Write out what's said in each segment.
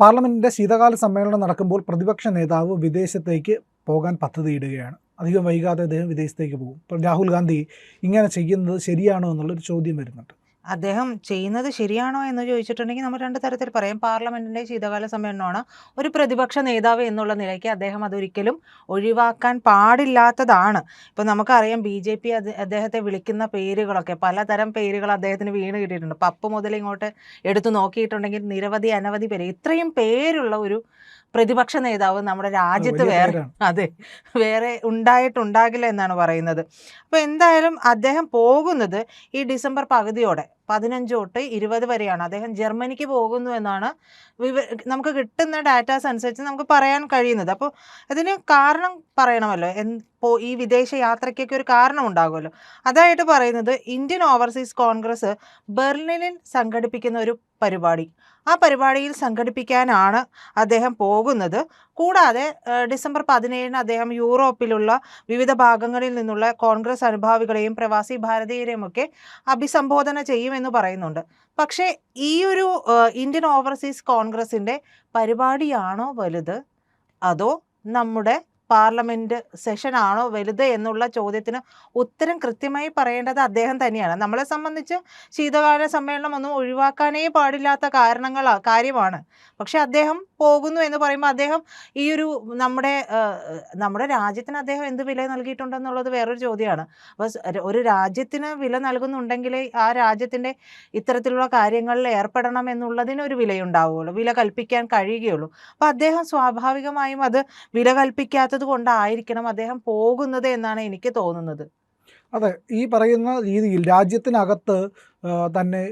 പാർലമെന്റിന്റെ ശീതകാല സമ്മേളനം നടക്കുമ്പോൾ പ്രതിപക്ഷ നേതാവ് വിദേശത്തേക്ക് പോകാൻ പദ്ധതിയിടുകയാണ്. അധികം വൈകാതെ അദ്ദേഹം വിദേശത്തേക്ക് പോകും. ഇപ്പോൾ രാഹുൽ ഗാന്ധി ഇങ്ങനെ ചെയ്യുന്നത് ശരിയാണോ എന്നുള്ളൊരു ചോദ്യം വരുന്നുണ്ട്. അദ്ദേഹം ചെയ്യുന്നത് ശരിയാണോ എന്ന് ചോദിച്ചിട്ടുണ്ടെങ്കിൽ നമ്മൾ രണ്ട് തരത്തിൽ പറയാം. പാർലമെന്റിന്റെ ശീതകാല സമ്മേളനമാണ്. ഒരു പ്രതിപക്ഷ നേതാവ് എന്നുള്ള നിലയ്ക്ക് അദ്ദേഹം അതൊരിക്കലും ഒഴിവാക്കാൻ പാടില്ലാത്തതാണ്. ഇപ്പൊ നമുക്കറിയാം ബി ജെ പി അദ്ദേഹത്തെ വിളിക്കുന്ന പേരുകളൊക്കെ പലതരം പേരുകൾ അദ്ദേഹത്തിന് വീണ് കിട്ടിയിട്ടുണ്ട് പപ്പ് മുതൽ ഇങ്ങോട്ട് എടുത്തു നോക്കിയിട്ടുണ്ടെങ്കിൽ നിരവധി അനവധി പേര് ഇത്രയും പേരുള്ള ഒരു പ്രതിപക്ഷ നേതാവ് നമ്മുടെ രാജ്യത്ത് വേറെ അതെ വേറെ ഉണ്ടായിട്ടുണ്ടാകില്ല എന്നാണ് പറയുന്നത്. അപ്പോൾ എന്തായാലും അദ്ദേഹം പോകുന്നത് ഈ ഡിസംബർ പകുതിയോടെ പതിനഞ്ച് തൊട്ട് ഇരുപത് വരെയാണ്. അദ്ദേഹം ജർമ്മനിക്ക് പോകുന്നു എന്നാണ് വിവ നമുക്ക് കിട്ടുന്ന ഡാറ്റാസ് അനുസരിച്ച് നമുക്ക് പറയാൻ കഴിയുന്നത്. അപ്പോൾ അതിന് കാരണം പറയണമല്ലോ. ഇപ്പോൾ ഈ വിദേശ യാത്രയ്ക്കൊക്കെ ഒരു കാരണം ഉണ്ടാകുമല്ലോ. അതായിട്ട് പറയുന്നത് ഇന്ത്യൻ ഓവർസീസ് കോൺഗ്രസ് ബെർലിനിൽ സംഘടിപ്പിക്കുന്ന ഒരു പരിപാടി. ആ പരിപാടിയിൽ സംഘടിപ്പിക്കാനാണ് അദ്ദേഹം പോകുന്നത്. കൂടാതെ ഡിസംബർ പതിനേഴിന് അദ്ദേഹം യൂറോപ്പിലുള്ള വിവിധ ഭാഗങ്ങളിൽ നിന്നുള്ള കോൺഗ്രസ് അനുഭാവികളെയും പ്രവാസി ഭാരതീയരെയും ഒക്കെ അഭിസംബോധന ചെയ്യുമെന്ന് പറയുന്നുണ്ട്. പക്ഷേ ഈ ഒരു ഇന്ത്യൻ ഓവർസീസ് കോൺഗ്രസിന്റെ പരിപാടിയാണോ വലുത്? അതോ നമ്മുടെ പാർലമെന്റ് സെഷൻ ആണോ വലുത് എന്നുള്ള ചോദ്യത്തിന് ഉത്തരം കൃത്യമായി പറയേണ്ടത് അദ്ദേഹം തന്നെയാണ്. നമ്മളെ സംബന്ധിച്ച് ശീതകാല സമ്മേളനം ഒന്നും ഒഴിവാക്കാനേ പാടില്ലാത്ത കാരണങ്ങൾ കാര്യമാണ്. പക്ഷെ അദ്ദേഹം പോകുന്നു എന്ന് പറയുമ്പോൾ അദ്ദേഹം ഈ ഒരു നമ്മുടെ നമ്മുടെ രാജ്യത്തിന് അദ്ദേഹം എന്ത് വില നൽകിയിട്ടുണ്ടെന്നുള്ളത് വേറൊരു ചോദ്യമാണ്. അപ്പോൾ ഒരു- രാജ്യത്തിന് വില നൽകുന്നുണ്ടെങ്കിൽ ആ രാജ്യത്തിന്റെ ഇത്തരത്തിലുള്ള കാര്യങ്ങളിൽ ഏർപ്പെടണം എന്നുള്ളതിന് ഒരു വിലയുണ്ടാവുകയുള്ളൂ. വില കൽപ്പിക്കാൻ കഴിയുകയുള്ളൂ. അപ്പോൾ അദ്ദേഹം സ്വാഭാവികമായും അത് വില കൽപ്പിക്കാത്തത് കൊണ്ടായിരിക്കണം അദ്ദേഹം പോകുന്നത് എന്നാണ് എനിക്ക് തോന്നുന്നത്. അതെ ഈ പറയുന്ന രീതിയിൽ രാജ്യത്തിനകത്ത് തന്നെ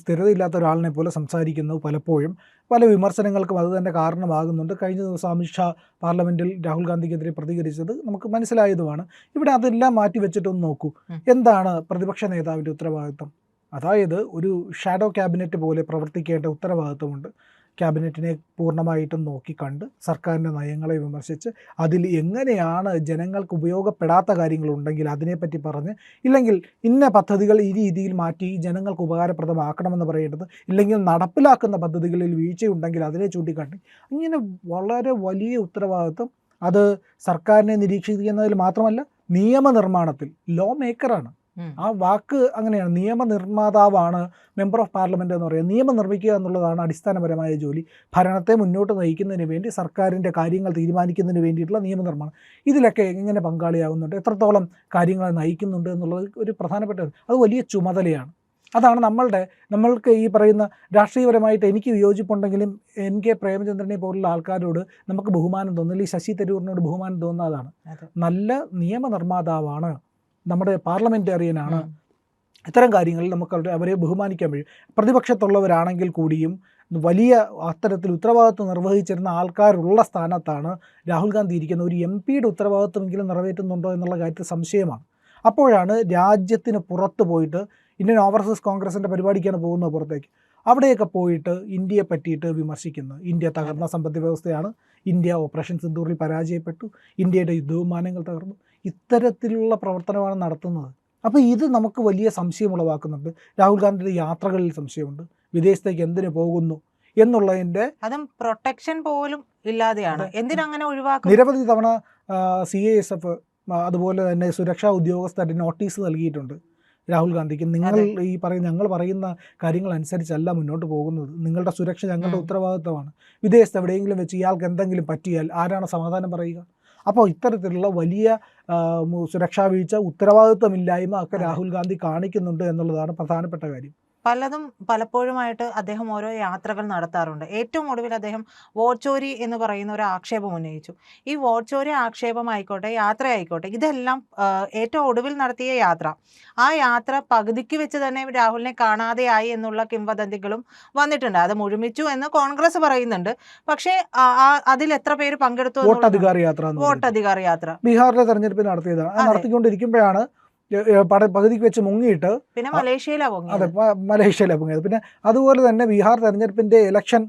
സ്ഥിരതയില്ലാത്ത ഒരാളിനെ പോലെ സംസാരിക്കുന്നു പലപ്പോഴും. പല വിമർശനങ്ങൾക്കും അത് തന്നെ കാരണമാകുന്നുണ്ട്. കഴിഞ്ഞ ദിവസം അമിത്ഷാ പാർലമെന്റിൽ രാഹുൽ ഗാന്ധിക്കെതിരെ പ്രതികരിച്ചത് നമുക്ക് മനസ്സിലായതുമാണ്. ഇവിടെ അതെല്ലാം മാറ്റി വെച്ചിട്ടൊന്ന് നോക്കൂ. എന്താണ് പ്രതിപക്ഷ നേതാവിന്റെ ഉത്തരവാദിത്തം? അതായത് ഒരു ഷാഡോ ക്യാബിനറ്റ് പോലെ പ്രവർത്തിക്കേണ്ട ഉത്തരവാദിത്തമുണ്ട് ക്യാബിനറ്റിനെ പൂർണമായിട്ടും നോക്കിക്കണ്ട് സർക്കാരിന്റെ നയങ്ങളെ വിമർശിച്ച് അതിൽ എങ്ങനെയാണ് ജനങ്ങൾക്ക് ഉപയോഗപ്പെടാത്ത കാര്യങ്ങളുണ്ടെങ്കിൽ അതിനെപ്പറ്റി പറഞ്ഞ് ഇല്ലെങ്കിൽ ഇന്ന പദ്ധതികൾ ഈ രീതിയിൽ മാറ്റി ജനങ്ങൾക്ക് ഉപകാരപ്രദമാക്കണമെന്ന് പറയേണ്ടത് ഇല്ലെങ്കിൽ നടപ്പിലാക്കുന്ന പദ്ധതികളിൽ വീഴ്ചയുണ്ടെങ്കിൽ അതിനെ ചൂണ്ടിക്കാട്ടി ഇങ്ങനെ വളരെ വലിയ ഉത്തരവാദിത്വം അത് സർക്കാരിനെ നിരീക്ഷിക്കുന്നതിൽ മാത്രമല്ല നിയമനിർമ്മാണത്തിൽ ലോ മേക്കറാണ്. ആ വാക്ക് അങ്ങനെയാണ്. നിയമനിർമ്മാതാവാണ് മെമ്പർ ഓഫ് പാർലമെന്റ് എന്ന് പറയുന്നത്. നിയമം നിർമ്മിക്കുക എന്നുള്ളതാണ് അടിസ്ഥാനപരമായ ജോലി. ഭരണത്തെ മുന്നോട്ട് നയിക്കുന്നതിന് വേണ്ടി സർക്കാരിന്റെ കാര്യങ്ങൾ തീരുമാനിക്കുന്നതിന് വേണ്ടിയിട്ടുള്ള നിയമനിർമ്മാണം. ഇതിലൊക്കെ എങ്ങനെ പങ്കാളിയാകുന്നുണ്ട് എത്രത്തോളം കാര്യങ്ങൾ നയിക്കുന്നുണ്ട് എന്നുള്ളത് ഒരു പ്രധാനപ്പെട്ട അത് വലിയ ചുമതലയാണ്. അതാണ് നമ്മളുടെ നമ്മൾക്ക് ഈ പറയുന്ന രാഷ്ട്രീയപരമായിട്ട് എനിക്ക് വിയോജിപ്പുണ്ടെങ്കിലും എൻ കെ പ്രേമചന്ദ്രനെ പോലുള്ള ആൾക്കാരോട് നമുക്ക് ബഹുമാനം തോന്നില്ല ഈ ശശി തരൂറിനോട് ബഹുമാനം തോന്നാതാണ്. അതെ. നല്ല നിയമനിർമ്മാതാവാണ്. നമ്മുടെ പാർലമെന്റേറിയനാണ് ഇത്തരം കാര്യങ്ങളിൽ നമുക്ക് അവരെ ബഹുമാനിക്കാൻ കഴിയും. പ്രതിപക്ഷത്തുള്ളവരാണെങ്കിൽ കൂടിയും വലിയ അത്തരത്തിൽ ഉത്തരവാദിത്വം നിർവഹിച്ചിരുന്ന ആൾക്കാരുള്ള സ്ഥാനത്താണ് രാഹുൽ ഗാന്ധി ഇരിക്കുന്ന ഒരു എം പിയുടെ ഉത്തരവാദിത്വമെങ്കിലും നിറവേറ്റുന്നുണ്ടോ എന്നുള്ള കാര്യത്തിൽ സംശയമാണ്. അപ്പോഴാണ് രാജ്യത്തിന് പുറത്ത് പോയിട്ട് ഇന്ത്യൻ ഓവർസീസ് കോൺഗ്രസിന്റെ പരിപാടിക്കാണ് പോകുന്നത് പുറത്തേക്ക്. അവിടെയൊക്കെ പോയിട്ട് ഇന്ത്യയെ പറ്റിയിട്ട് വിമർശിക്കുന്നത് ഇന്ത്യ തകർന്ന സമ്പദ് വ്യവസ്ഥയാണ് ഇന്ത്യ ഓപ്പറേഷൻ സിന്ദൂറിൽ പരാജയപ്പെട്ടു. ഇന്ത്യയുടെ യുദ്ധവിമാനങ്ങൾ തകർന്നു. ഇത്തരത്തിലുള്ള പ്രവർത്തനമാണ് നടത്തുന്നത്. അപ്പോൾ ഇത് നമുക്ക് വലിയ സംശയം ഉളവാക്കുന്നുണ്ട്. രാഹുൽ ഗാന്ധിയുടെ യാത്രകളിൽ സംശയമുണ്ട്. വിദേശത്തേക്ക് എന്തിനു പോകുന്നു എന്നുള്ളതിന്റെ അതും പ്രൊട്ടക്ഷൻ പോലും ഇല്ലാതെയാണ്. എന്തിനങ്ങനെ ഒഴിവാക്കും? നിരവധി തവണ സി എ എസ് എഫ് അതുപോലെ തന്നെ സുരക്ഷാ ഉദ്യോഗസ്ഥരുടെ നോട്ടീസ് നൽകിയിട്ടുണ്ട് രാഹുൽ ഗാന്ധിക്ക്. നിങ്ങൾ ഈ പറയുന്ന ഞങ്ങൾ പറയുന്ന കാര്യങ്ങൾ അനുസരിച്ചല്ല മുന്നോട്ട് പോകുന്നത്. നിങ്ങളുടെ സുരക്ഷ ഞങ്ങളുടെ ഉത്തരവാദിത്വമാണ് ഉത്തരവാദിത്തമാണ്. വിദേശത്ത് എവിടെയെങ്കിലും വെച്ച് ഇയാൾക്ക് എന്തെങ്കിലും പറ്റിയാൽ ആരാണ് സമാധാനം പറയുക? അപ്പോൾ ഇത്തരത്തിലുള്ള വലിയ സുരക്ഷാ വീഴ്ച ഉത്തരവാദിത്വമില്ലായ്മ ഒക്കെ. രാഹുൽ ഗാന്ധി കാണിക്കുന്നുണ്ട് എന്നുള്ളതാണ് പ്രധാനപ്പെട്ട കാര്യം പലതും പലപ്പോഴുമായിട്ട് അദ്ദേഹം ഓരോ യാത്രകൾ നടത്താറുണ്ട് ഏറ്റവും ഒടുവിൽ അദ്ദേഹം വോച്ചോരി എന്ന് പറയുന്ന ഒരു ആക്ഷേപം ഉന്നയിച്ചു ഈ വോച്ചോരി ആക്ഷേപം ആയിക്കോട്ടെ യാത്ര ആയിക്കോട്ടെ ഇതെല്ലാം ഏറ്റവും ഒടുവിൽ നടത്തിയ യാത്ര ആ യാത്ര പകുതിക്ക് വെച്ച് തന്നെ രാഹുലിനെ കാണാതെയായി എന്നുള്ള കിംവദന്തികളും വന്നിട്ടുണ്ട് അത് മുഴുമിച്ചു എന്ന് കോൺഗ്രസ് പറയുന്നുണ്ട് പക്ഷേ അതിൽ എത്ര പേര് പങ്കെടുത്തു. വോട്ടധികാര യാത്ര. വോട്ടധികാര യാത്ര ബീഹാറിലെ തെരഞ്ഞെടുപ്പ് നടത്തിയതാണ്. നടത്തിക്കൊണ്ടിരിക്കുമ്പോഴാണ് പകുതിക്ക് വെച്ച് മുങ്ങിയിട്ട് പിന്നെ മലേഷ്യയിലാണ് മലേഷ്യയിലാ അതെ മലേഷ്യയിലാണ് പൊങ്ങിയത്. പിന്നെ അതുപോലെ തന്നെ ബീഹാർ തെരഞ്ഞെടുപ്പിന്റെ ഇലക്ഷൻ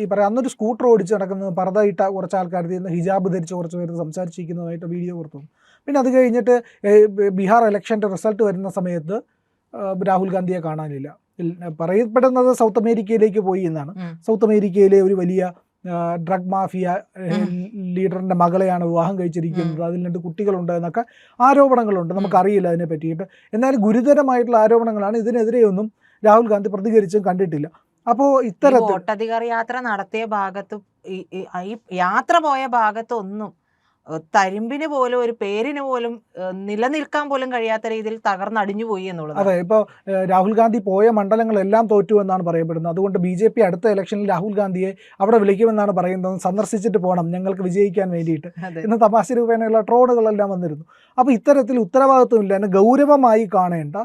ഈ പറയാം അന്നൊരു സ്കൂട്ടർ ഓടിച്ച് നടക്കുന്നത് ഇട്ട കുറച്ച് ആൾക്കാർ ഹിജാബ് ധരിച്ച് കുറച്ച് പേര് സംസാരിച്ചിരിക്കുന്നതായിട്ട് വീഡിയോ കൊടുത്തു പിന്നെ അത് കഴിഞ്ഞിട്ട് ബീഹാർ ഇലക്ഷന്റെ റിസൾട്ട് വരുന്ന സമയത്ത് രാഹുൽ ഗാന്ധിയെ കാണാനില്ല. പറയപ്പെടുന്നത് സൗത്ത് അമേരിക്കയിലേക്ക് പോയി എന്നാണ്. സൗത്ത് അമേരിക്കയിലെ ഒരു വലിയ ഡ്രഗ് മാഫിയ ലീഡറിന്റെ മകളെയാണ് വിവാഹം കഴിച്ചിരിക്കുന്നത്. അതിൽ രണ്ട് കുട്ടികളുണ്ട് എന്നൊക്കെ ആരോപണങ്ങളുണ്ട്. നമുക്കറിയില്ല അതിനെ പറ്റിയിട്ട്. എന്നാൽ ഗുരുതരമായിട്ടുള്ള ആരോപണങ്ങളാണ് ഇതിനെതിരെയൊന്നും രാഹുൽ ഗാന്ധി പ്രതികരിച്ചും കണ്ടിട്ടില്ല. അപ്പോൾ ഇത്തരം ഇത്തരത്തിൽ വോട്ടധികാര യാത്ര നടത്തിയ ഭാഗത്ത് ഈ- യാത്ര പോയ ഭാഗത്തൊന്നും തരിമ്പിന് പോലും ഒരു പേരിന് പോലും നിലനിൽക്കാൻ പോലും കഴിയാത്ത രീതിയിൽ തകർന്നടിഞ്ഞു പോയി എന്നുള്ളത്. അതെ ഇപ്പൊ രാഹുൽ ഗാന്ധി പോയ മണ്ഡലങ്ങളെല്ലാം തോറ്റു എന്നാണ് പറയപ്പെടുന്നത്. അതുകൊണ്ട് ബി ജെ പി അടുത്ത ഇലക്ഷനിൽ രാഹുൽ ഗാന്ധിയെ അവിടെ വിളിക്കുമെന്നാണ് പറയുന്നത്. സന്ദർശിച്ചിട്ട് പോകണം ഞങ്ങൾക്ക് വിജയിക്കാൻ വേണ്ടിയിട്ട്. എന്ന തമാശ രൂപേണയുള്ള ട്രോളുകളെല്ലാം വന്നിരുന്നു. അപ്പോൾ ഇത്തരത്തിൽ ഉത്തരവാദിത്വമില്ല. എന്നെ ഗൗരവമായി കാണേണ്ട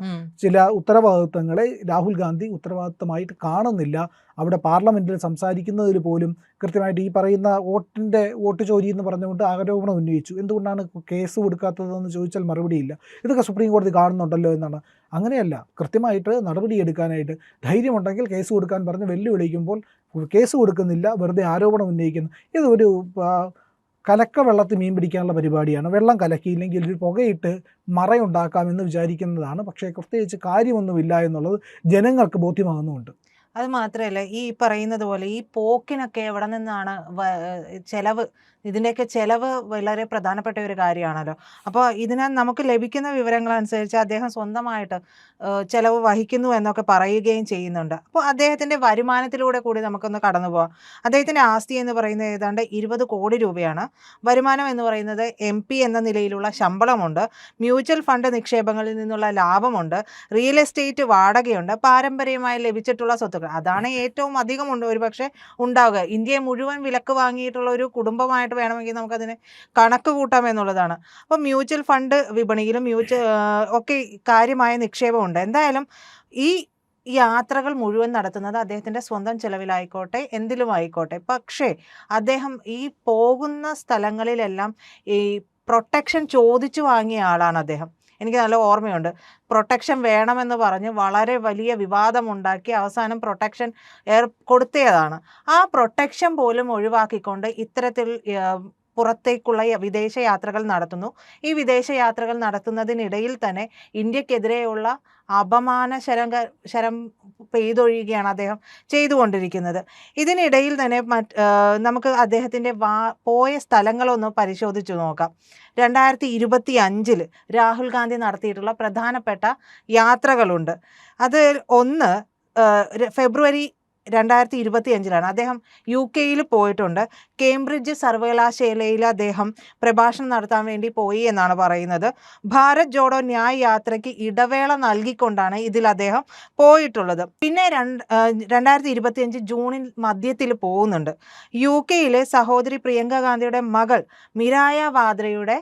ചില ഉത്തരവാദിത്വങ്ങളെ രാഹുൽ ഗാന്ധി ഉത്തരവാദിത്തമായിട്ട് കാണുന്നില്ല. അവിടെ പാർലമെന്റിൽ സംസാരിക്കുന്നതിൽ പോലും കൃത്യമായിട്ട് ഈ പറയുന്ന വോട്ടിന്റെ വോട്ട് ചോരി എന്ന് പറഞ്ഞുകൊണ്ട് ആരോപണം ഉന്നയിച്ചു. എന്തുകൊണ്ടാണ് കേസ് കൊടുക്കാത്തതെന്ന് ചോദിച്ചാൽ മറുപടിയില്ല. ഇതൊക്കെ സുപ്രീം കോടതി കാണുന്നുണ്ടല്ലോ എന്നാണ്. അങ്ങനെയല്ല കൃത്യമായിട്ട് നടപടിയെടുക്കാനായിട്ട് ധൈര്യമുണ്ടെങ്കിൽ കേസ് കൊടുക്കാൻ പറഞ്ഞ് വെല്ലുവിളിക്കുമ്പോൾ കേസ് കൊടുക്കുന്നില്ല വെറുതെ ആരോപണം ഉന്നയിക്കുന്നു. ഇതൊരു കലക്ക വെള്ളത്തിൽ മീൻ പിടിക്കാനുള്ള പരിപാടിയാണ്. വെള്ളം കലക്കിയില്ലെങ്കിൽ ഒരു പുകയിട്ട് മറയുണ്ടാക്കാമെന്ന് വിചാരിക്കുന്നതാണ്. പക്ഷേ പ്രത്യേകിച്ച് കാര്യമൊന്നുമില്ല എന്നുള്ളത് ജനങ്ങൾക്ക് ബോധ്യമാകുന്നുമുണ്ട്. അത് മാത്രമല്ല ഈ പറയുന്നത് പോലെ ഈ പോക്കിനൊക്കെ എവിടെ നിന്നാണ് ചെലവ് ഇതിന്റെയൊക്കെ ചെലവ് വളരെ പ്രധാനപ്പെട്ട ഒരു കാര്യമാണല്ലോ. അപ്പോൾ ഇതിനെ നമുക്ക് ലഭിക്കുന്ന വിവരങ്ങൾ അനുസരിച്ച് അദ്ദേഹം സ്വന്തമായിട്ട് ചെലവ് വഹിക്കുന്നു എന്നൊക്കെ പറയുകയും ചെയ്യുന്നുണ്ട്. അപ്പോൾ അദ്ദേഹത്തിന്റെ വരുമാനത്തിലൂടെ കൂടി നമുക്കൊന്ന് കടന്നു പോവാം. അദ്ദേഹത്തിന്റെ ആസ്തി എന്ന് പറയുന്നത് ഏതാണ്ട് ഇരുപത് കോടി രൂപയാണ്. വരുമാനം എന്ന് പറയുന്നത് എം എന്ന നിലയിലുള്ള ശമ്പളമുണ്ട്. മ്യൂച്വൽ ഫണ്ട് നിക്ഷേപങ്ങളിൽ നിന്നുള്ള ലാഭമുണ്ട്. റിയൽ എസ്റ്റേറ്റ് വാടകയുണ്ട്. പാരമ്പര്യമായി ലഭിച്ചിട്ടുള്ള സ്വത്തുക്കൾ. അതാണ് ഏറ്റവും അധികം ഉണ്ട് ഒരുപക്ഷെ ഉണ്ടാവുക. ഇന്ത്യയെ മുഴുവൻ വിലക്ക് വാങ്ങിയിട്ടുള്ള ഒരു കുടുംബമായിട്ട് വേണമെങ്കിൽ നമുക്കതിനെ കണക്ക് കൂട്ടാം എന്നുള്ളതാണ്. അപ്പോൾ മ്യൂച്വൽ ഫണ്ട് വിപണിയിലും മ്യൂച്വൽ ഒക്കെ കാര്യമായ നിക്ഷേപമുണ്ട്. എന്തായാലും ഈ യാത്രകൾ മുഴുവൻ നടത്തുന്നത് അദ്ദേഹത്തിന്റെ സ്വന്തം ചെലവിലായിക്കോട്ടെ എന്തിലും ആയിക്കോട്ടെ. പക്ഷേ അദ്ദേഹം ഈ പോകുന്ന സ്ഥലങ്ങളിലെല്ലാം ഈ പ്രൊട്ടക്ഷൻ ചോദിച്ചു വാങ്ങിയ ആളാണ് അദ്ദേഹം. എനിക്ക് നല്ല ഓർമ്മയുണ്ട്. പ്രൊട്ടക്ഷൻ വേണമെന്ന് പറഞ്ഞ് വളരെ വലിയ വിവാദമുണ്ടാക്കി അവസാനം പ്രൊട്ടക്ഷൻ കൊടുത്തതാണ്. ആ പ്രൊട്ടക്ഷൻ പോലും ഒഴിവാക്കിക്കൊണ്ട് ഇത്തരത്തിൽ പുറത്തേക്കുള്ള വിദേശ യാത്രകൾ നടത്തുന്നു. ഈ വിദേശ യാത്രകൾ നടത്തുന്നതിനിടയിൽ തന്നെ ഇന്ത്യക്കെതിരെയുള്ള അപമാന ശരം ശരം പെയ്തൊഴിയുകയാണ് അദ്ദേഹം ചെയ്തുകൊണ്ടിരിക്കുന്നത്. ഇതിനിടയിൽ തന്നെ മറ്റ് നമുക്ക് അദ്ദേഹത്തിന്റെ വാ പോയ സ്ഥലങ്ങളൊന്ന് പരിശോധിച്ചു നോക്കാം. രണ്ടായിരത്തി ഇരുപത്തി അഞ്ചിൽ രാഹുൽ ഗാന്ധി നടത്തിയിട്ടുള്ള പ്രധാനപ്പെട്ട യാത്രകളുണ്ട്. അത് ഒന്ന് ഫെബ്രുവരി രണ്ടായിരത്തി ഇരുപത്തി അഞ്ചിലാണ് അദ്ദേഹം യു കെയിൽ പോയിട്ടുണ്ട്. കേംബ്രിഡ്ജ് സർവകലാശാലയിൽ അദ്ദേഹം പ്രഭാഷണം നടത്താൻ വേണ്ടി പോയി എന്നാണ് പറയുന്നത്. ഭാരത് ജോഡോ ന്യായ് യാത്രയ്ക്ക് ഇടവേള നൽകിക്കൊണ്ടാണ് ഇതിൽ അദ്ദേഹം പോയിട്ടുള്ളത്. പിന്നെ രണ്ട് രണ്ടായിരത്തി ഇരുപത്തി അഞ്ച് ജൂണിൽ മധ്യത്തിൽ പോകുന്നുണ്ട്. യു കെയിലെ സഹോദരി പ്രിയങ്ക ഗാന്ധിയുടെ മകൾ മിരായ വാദ്രയുടെ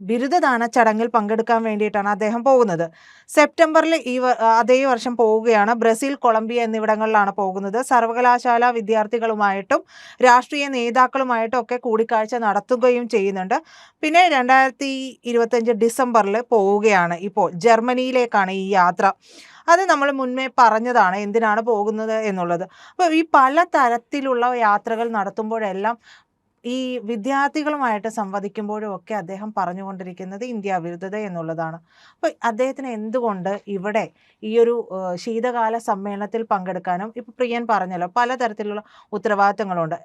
ബിരുദദാന ചടങ്ങിൽ പങ്കെടുക്കാൻ വേണ്ടിയിട്ടാണ് അദ്ദേഹം പോകുന്നത്. സെപ്റ്റംബറിൽ ഈ അതേ വർഷം പോവുകയാണ്. ബ്രസീൽ കൊളംബിയ എന്നിവിടങ്ങളിലാണ് പോകുന്നത്. സർവകലാശാല വിദ്യാർത്ഥികളുമായിട്ടും രാഷ്ട്രീയ നേതാക്കളുമായിട്ടും ഒക്കെ കൂടിക്കാഴ്ച നടത്തുകയും ചെയ്യുന്നുണ്ട്. പിന്നെ രണ്ടായിരത്തി ഇരുപത്തഞ്ച് ഡിസംബറിൽ പോവുകയാണ് ഇപ്പോൾ ജർമ്മനിയിലേക്കാണ് ഈ യാത്ര. അത് നമ്മൾ മുൻപേ പറഞ്ഞതാണ് എന്തിനാണ് പോകുന്നത് എന്നുള്ളത്. അപ്പോൾ ഈ പല തരത്തിലുള്ള യാത്രകൾ നടത്തുമ്പോഴെല്ലാം ഈ വിദ്യാർത്ഥികളുമായിട്ട് സംവദിക്കുമ്പോഴും ഒക്കെ അദ്ദേഹം പറഞ്ഞുകൊണ്ടിരിക്കുന്നത് ഇന്ത്യ വിരുദ്ധത എന്നുള്ളതാണ്. അപ്പോൾ അദ്ദേഹത്തിന് എന്തുകൊണ്ട് ഇവിടെ ഈ ഒരു ശീതകാല സമ്മേളനത്തിൽ പങ്കെടുക്കാനും ഇപ്പോൾ പ്രിയൻ പറഞ്ഞല്ലോ പലതരത്തിലുള്ള ഉത്തരവാദിത്തങ്ങളുണ്ട്.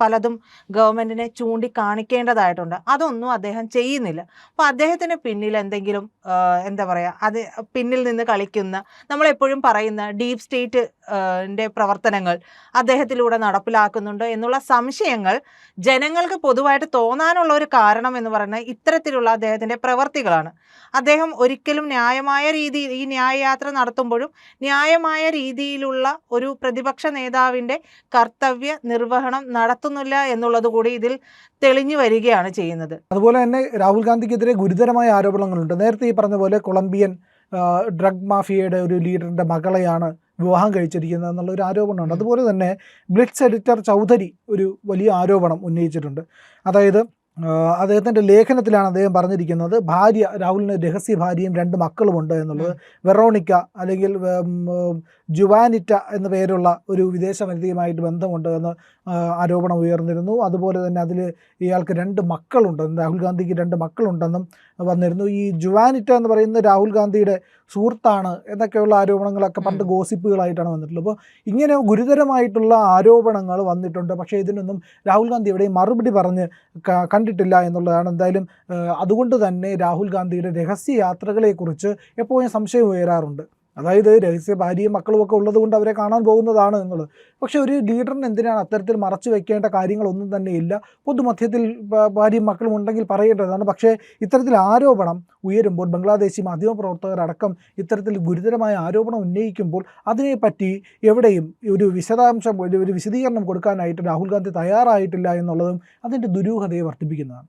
പലതും ഗവൺമെന്റിനെ ചൂണ്ടിക്കാണിക്കേണ്ടതായിട്ടുണ്ട്. അതൊന്നും അദ്ദേഹം ചെയ്യുന്നില്ല. അപ്പോൾ അദ്ദേഹത്തിന് പിന്നിൽ എന്തെങ്കിലും എന്താ പറയുക അത് പിന്നിൽ നിന്ന് കളിക്കുന്ന നമ്മളെപ്പോഴും പറയുന്ന ഡീപ് സ്റ്റേറ്റ് പ്രവർത്തനങ്ങൾ അദ്ദേഹത്തിലൂടെ നടപ്പിലാക്കുന്നുണ്ടോ എന്നുള്ള സംശയങ്ങൾ ജനങ്ങൾക്ക് പൊതുവായിട്ട് തോന്നാനുള്ള ഒരു കാരണം എന്ന് പറയുന്നത് ഇത്തരത്തിലുള്ള അദ്ദേഹത്തിന്റെ പ്രവർത്തികളാണ്. അദ്ദേഹം ഒരിക്കലും ന്യായമായ രീതിയിൽ ഈ ന്യായയാത്ര നടത്തുമ്പോഴും ന്യായമായ രീതിയിലുള്ള ഒരു പ്രതിപക്ഷ നേതാവിന്റെ കർത്തവ്യ നിർവഹണം നടത്തുന്നില്ല എന്നുള്ളത് കൂടി ഇതിൽ തെളിഞ്ഞു വരികയാണ് ചെയ്യുന്നത്. അതുപോലെ തന്നെ രാഹുൽ ഗാന്ധിക്കെതിരെ ഗുരുതരമായ ആരോപണങ്ങളുണ്ട്. നേരത്തെ ഈ പറഞ്ഞ പോലെ കൊളംബിയൻ ഡ്രഗ് മാഫിയയുടെ ഒരു ലീഡറിന്റെ മകളെയാണ് വിവാഹം കഴിച്ചിരിക്കുന്നത് എന്നുള്ള ഒരു ആരോപണമുണ്ട്. അതുപോലെ തന്നെ ബ്ലിറ്റ്സ് എഡിറ്റർ ചൗധരി ഒരു വലിയ ആരോപണം ഉന്നയിച്ചിട്ടുണ്ട്. അതായത് അദ്ദേഹത്തിന്റെ ലേഖനത്തിലാണ് അദ്ദേഹം പറഞ്ഞിരിക്കുന്നത് ഭാര്യ രാഹുലിന് രഹസ്യ ഭാര്യയും രണ്ട് മക്കളുമുണ്ട് എന്നുള്ളത്. വെറോണിക്ക അല്ലെങ്കിൽ ജുവാനിറ്റ എന്ന പേരുള്ള ഒരു വിദേശ വനിതയുമായിട്ട് ബന്ധമുണ്ട് എന്ന് ആരോപണം ഉയർന്നിരുന്നു. അതുപോലെ തന്നെ അതിൽ ഇയാൾക്ക് രണ്ട് മക്കളുണ്ടെന്ന് രാഹുൽ ഗാന്ധിക്ക് രണ്ട് മക്കളുണ്ടെന്നും വന്നിരുന്നു. ഈ ജുവാനിറ്റ എന്ന് പറയുന്നത് രാഹുൽ ഗാന്ധിയുടെ സുഹൃത്താണ് എന്നൊക്കെയുള്ള ആരോപണങ്ങളൊക്കെ പണ്ട് ഗോസിപ്പുകളായിട്ടാണ് വന്നിട്ടുള്ളത്. അപ്പോൾ ഇങ്ങനെ ഗുരുതരമായിട്ടുള്ള ആരോപണങ്ങൾ വന്നിട്ടുണ്ട്. പക്ഷേ ഇതിനൊന്നും രാഹുൽ ഗാന്ധി എവിടെയും മറുപടി പറഞ്ഞ് കണ്ടിട്ടില്ല എന്നുള്ളതാണ് എന്തായാലും അതുകൊണ്ട് തന്നെ രാഹുൽ ഗാന്ധിയുടെ രഹസ്യ യാത്രകളെക്കുറിച്ച് എപ്പോഴും സംശയം ഉയരാറുണ്ട്. അതായത് രഹസ്യ ഭാര്യയും മക്കളും ഒക്കെ ഉള്ളത് കൊണ്ട് അവരെ കാണാൻ പോകുന്നതാണ് എന്നുള്ളത്. പക്ഷേ ഒരു ലീഡറിന് എന്തിനാണ് അത്തരത്തിൽ മറച്ചു വെക്കേണ്ട കാര്യങ്ങളൊന്നും തന്നെ ഇല്ല. പൊതുമധ്യത്തിൽ ഭാര്യയും മക്കളും ഉണ്ടെങ്കിൽ പറയേണ്ടതാണ്. പക്ഷേ ഇത്തരത്തിൽ ആരോപണം ഉയരുമ്പോൾ ബംഗ്ലാദേശി മാധ്യമപ്രവർത്തകർ അടക്കം ഇത്തരത്തിൽ ഗുരുതരമായ ആരോപണം ഉന്നയിക്കുമ്പോൾ അതിനെപ്പറ്റി എവിടെയും ഒരു വിശദാംശം ഒരു വിശദീകരണം കൊടുക്കാനായിട്ട് രാഹുൽ ഗാന്ധി തയ്യാറായിട്ടില്ല എന്നുള്ളതും അതിന്റെ ദുരൂഹതയെ വർദ്ധിപ്പിക്കുന്നതാണ്.